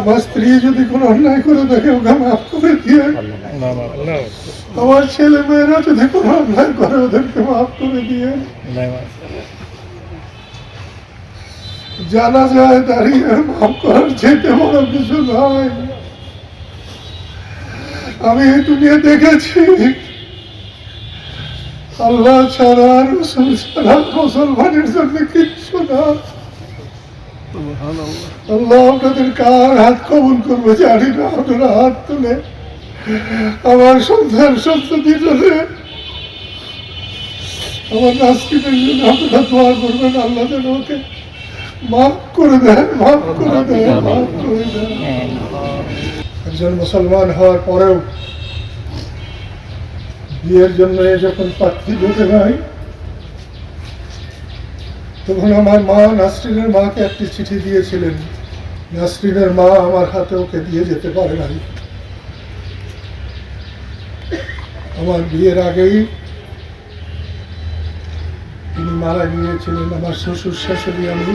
আমার স্ত্রী যদি কোনো অন্যায় করে দেখে ওকে মাফ করে দিয়ে আমার ছেলে মেয়েরা যদি কোনো অন্যায় করে, ওদেরকে মাফ করে দিয়ে জানা যায় দাঁড়িয়ে মাফ করার যেতে বড় কিছু নয়। আমি এই দুনিয়া দেখেছি। আল্লাহ ছাড়া ছাড়া মুসলমানের জন্য কিচ্ছু কার হাত কবুল করবে জানি না হাত তুলে আমার আমার জন্য আপনারা দোয়া করবেন, আল্লাহ যেন ওকে মাফ করে দেন, মাফ করে দেন, মাফ করে দেন। একজন মুসলমান হওয়ার পরেও বিয়ের জন্য যখন পাত্রী ঢুকে নাই, তখন আমার মা নাসরিনের মাকে একটি চিঠি দিয়েছিলেন। নাসরিনের মা আমার হাতে ওকে দিয়ে যেতে পারে নাই। আমার বিয়ের আগেই তিনি মারা গিয়েছিলেন, আমার শ্বশুর শাশুড়ি আমি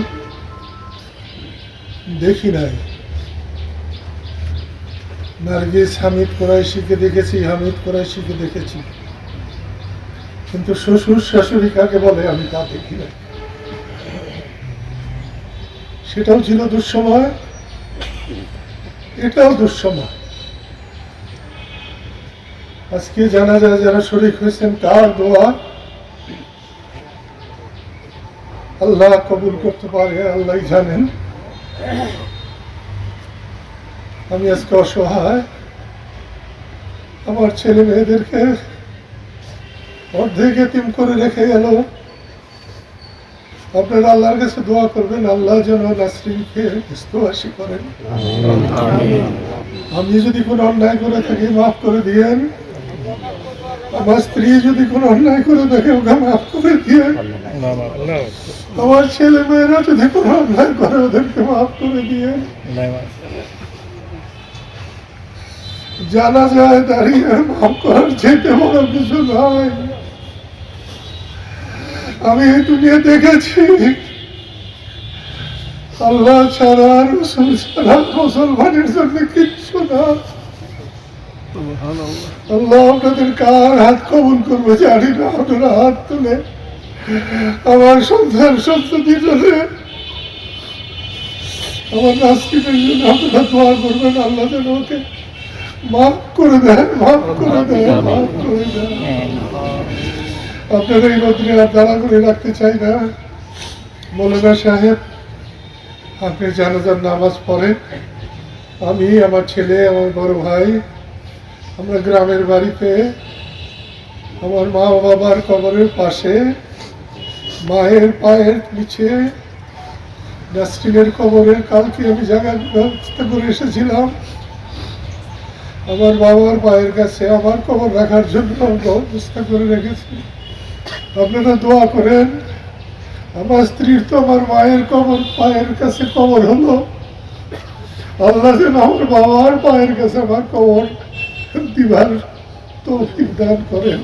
দেখি নাই। নার্গিস হামিদ কোরাইশিকে দেখেছি, হামিদ কোরাইশিকে দেখেছি। কিন্তু শ্বশুর শাশুড়ি কাকে বলে আমি তা দেখি নাই। সেটাও ছিল দুঃসময়, এটাও দুঃসময়। আজকে জানা যায় যারা শরীর হয়েছেন, তার দোয়া আল্লাহ কবুল করতে পারে আল্লাহ জানেন। আমি আজকে অসহায়। আমার ছেলে মেয়েদেরকে অর্ধেক এতিম করে রেখে গেল। আপনারা আল্লাহর কাছে দোয়া করবেন আল্লাহ যেন নাসরিনকে ইস্তবাসী করেন। আমি যদি কোনো অন্যায় করে থাকি মাফ করে দিয়েন। আমার স্ত্রী যদি কোনো অন্যায় করে থাকে ওকে মাফ করে দিয়েন। আমার ছেলে মেয়েরা যদি কোনো অন্যায় করে ওদেরকে মাফ করে দিয়েন। জানা যায় দাঁড়িয়ে মাফ করার যেতে বড় কিছু নয়। আমি দুনিয়া দেখেছি। আল্লাহ ছাড়া রসুল ছাড়া মুসলমানের জন্য কিচ্ছু না। আল্লাহ আপনাদের কার হাত কবুল করবে জানি না, আপনারা হাত তুলে আমার সন্তান সন্ততি জন্য। আমার নাস্তিকের জন্য আপনারা দোয়া করবেন, আল্লাহ যেন ওকে মাফ করে দেন, মাফ করে দেন, মাফ করে দেন। আপনারা এই নদীর আর দাঁড়া করে রাখতে চাই না। মৌলানা সাহেব, আপনি জানাজার নামাজ পড়েন। আমি, আমার ছেলে, আমার বড় ভাই, আমরা গ্রামের বাড়িতে আমার মা বাবার কবরের পাশে মায়ের পায়ের নিচে নাসরিনের কবরের কালকে আমি জায়গার ব্যবস্থা করে এসেছিলাম। আমার বাবার পায়ের কাছে আমার কবর রাখার জন্য ব্যবস্থা করে রেখেছি। আপনারা দোয়া করেন আমার স্ত্রীর তো আমার মায়ের কবর পায়ের কাছে কবর হলো। আল্লাহ যেন আমার বাবার পায়ের কাছে আমার কবর দিবার তৌফিক দান করেন।